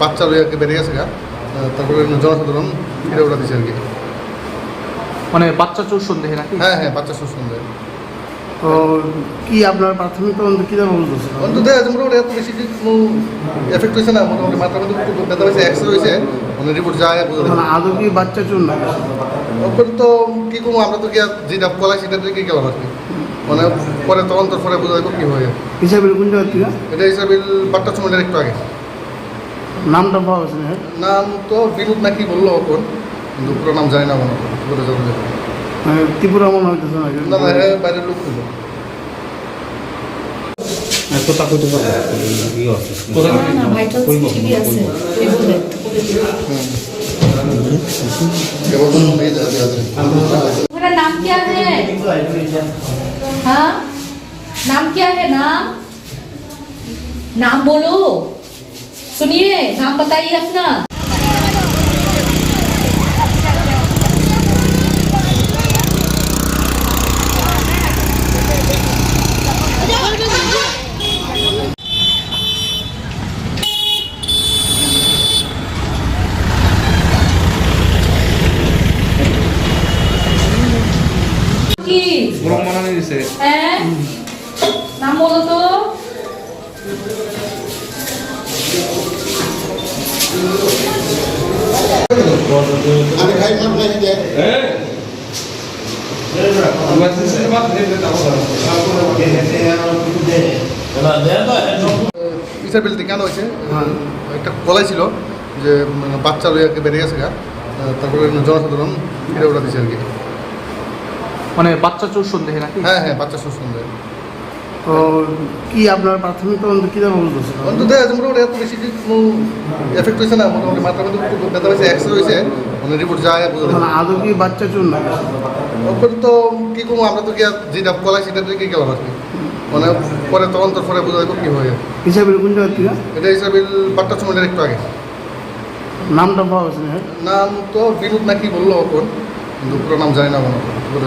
বাচ্চা লইয়াকে বেড়ে গেছে গা তারপরে জনসাধারণ ফিরে ওটা দিছে আর কি। মানে বাচ্চা চোর সন্দেহে নাকি? হ্যাঁ হ্যাঁ বাচ্চা চোর দেয় তো কি আপনার প্রাথমিক তদন্ত কী ধরনের বুঝতেছে অন্তত মোটামুটি এত বেশি কোনো এফেক্ট হয়েছে না মোটামুটি মাথার মধ্যে ব্যথা হয়েছে এক্সরে হয়েছে মানে রিপোর্ট যায় বোঝা মানে আদৌ কি বাচ্চা চুর না ওপরে তো কি করব আমরা তো কি আর যেটা কলাই সেটা থেকে গেলাম আর কি মানে পরে তদন্ত পরে বোঝা যাবে কি হয়। হিসাবে কোন জায়গা এটা হিসাবে বাট্টা সময়ের একটু আগে। নামটা পাওয়া গেছে নাম তো বিনোদ নাকি বলল অকন কিন্তু নাম জানি না মনে করে মানে ত্রিপুরা মনে হইতেছে না হ্যাঁ, বাইরের লোক ছিল। হ্যাঁ? নাম কি আছে? নাম? নাম বলো। सुनिए नाम बताइए अपना की ব্রহ্ম মানানি দিছে हैं नाम बोलो तो আমি খাই নাই যে বিচার বিলটি কেন হয়েছে হ্যাঁ। একটা কলাই ছিল যে মানে বাচ্চা লইয়াকে বেরিয়ে গেছে গা তারপরে জনসাধারণ ফিরে ওটা দিছে আর কি মানে বাচ্চা চোর সন্দেহে নাকি হ্যাঁ হ্যাঁ বাচ্চা সুস্থ দেয় তো কি আপনার প্রাথমিক তদন্ত কী ধরনের বুঝতেছে অন্তত মোটামুটি এত বেশি কোনো এফেক্ট হয়েছে না মোটামুটি মাথার মধ্যে ব্যথা হয়েছে এক্সরে হয়েছে মানে রিপোর্ট যায় আদৌ কি বাচ্চা চুর না? ওপরে তো কি করব আমরা তো কি যেটা কলাই সেটা থেকে গেলাম আর কি। মানে পরে তদন্ত পরে বোঝা যাবে কি হয় হিসাবে কোন জায়গা থেকে? এটা হিসাবে বাট্টা সময়ের একটু আগে। নামটা পাওয়া গেছে না? নাম তো বিনোদ নাকি বলল এখন কিন্তু পুরো নাম জানি না মনে। মানে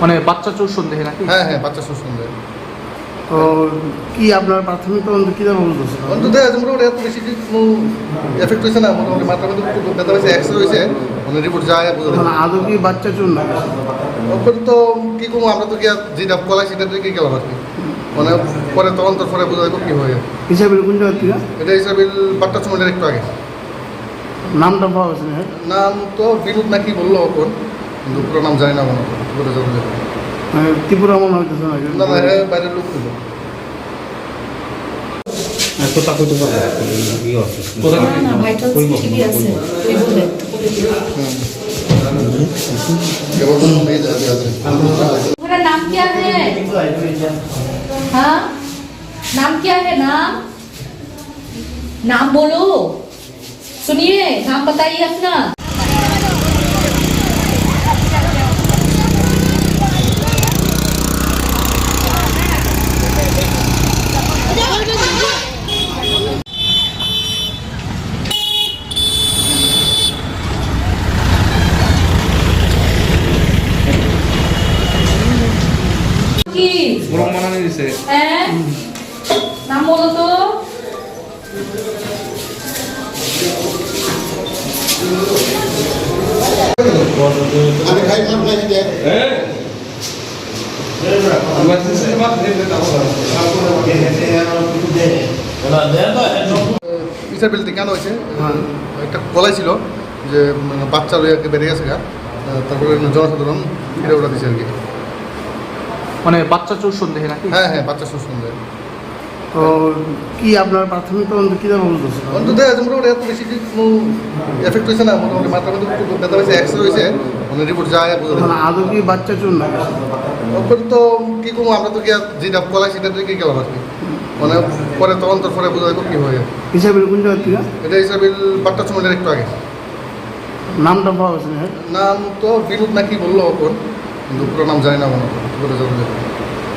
মানে বাচ্চা চোর সন্দেহে নাকি? হ্যাঁ হ্যাঁ বাচ্চা সুস্থ দেয় তো কি আপনার প্রাথমিক তদন্ত কী ধরনের বুঝতেছে অন্তত মোটামুটি এত বেশি কোনো এফেক্ট হয়েছে না মোটামুটি মাথার মধ্যে একটু ব্যথা হয়েছে এক্সরে হয়েছে মানে রিপোর্ট যায় বোঝা যাবে মানে আদৌ কি বাচ্চা চুর না ওপরে তো কি করব আমরা তো কি আর যেটা কলাই সেটা থেকে গেলাম আর কি মানে পরে তদন্ত পরে বোঝা যাবে কি হয়। হিসাবে কোন জায়গা থেকে এটা হিসাবে বাট্টা সময়ের একটু আগে। নামটা পাওয়া গেছে নাম তো বিনোদ নাকি বলল এখন কিন্তু পুরো নাম জানি না মনে হয় বলে যাবো যে। মানে ত্রিপুরা মনে হইতেছে নাকি না না হ্যাঁ বাইরের লোক ছিল কথা কইতে পারবে কি আছে না না ভাইটাল ঠিকই আছে তুই বলে কেবল মেয়ে যাবে আছে तुम्हारा नाम क्या है हाँ नाम क्या है नाम नाम बोलो सुनिए नाम बताइए अपना বলো তো আমি কেন হয়েছে? হ্যাঁ। একটা বলাই ছিল যে বাচ্চা লইয়াকে বেড়ে গেছে গা। তারপরে জনসাধারণ ফিরে ওটা দিছে আর কি। মানে বাচ্চা চোর সন্দেহে নাকি? হ্যাঁ হ্যাঁ বাচ্চা চোর সন্দেহে। তো কি আপনার প্রাথমিক তদন্ত কি জানা বলতেছে অন্তত মোটামুটি এত বেশি কোনো এফেক্ট হয়েছে না মোটামুটি মাথার মধ্যে ব্যথা হয়েছে এক্সরে হয়েছে মানে রিপোর্ট যায় বোঝা আদৌ কি বাচ্চা চুর না? ওপরে তো কি করব আমরা তো কি যেটা কলাই সেটা দিয়ে কি গেলাম আর কি। মানে পরে তদন্ত পরে বোঝা যাবে কি হয়ে। হিসাবে কোন জায়গা থেকে? এটা হিসাবে বাট্টা চুমেন্টের একটু আগে। নামটা পাওয়া গেছে নাম তো বিনোদ নাকি বলল ওপর কিন্তু পুরো নাম জানি না মনে মানে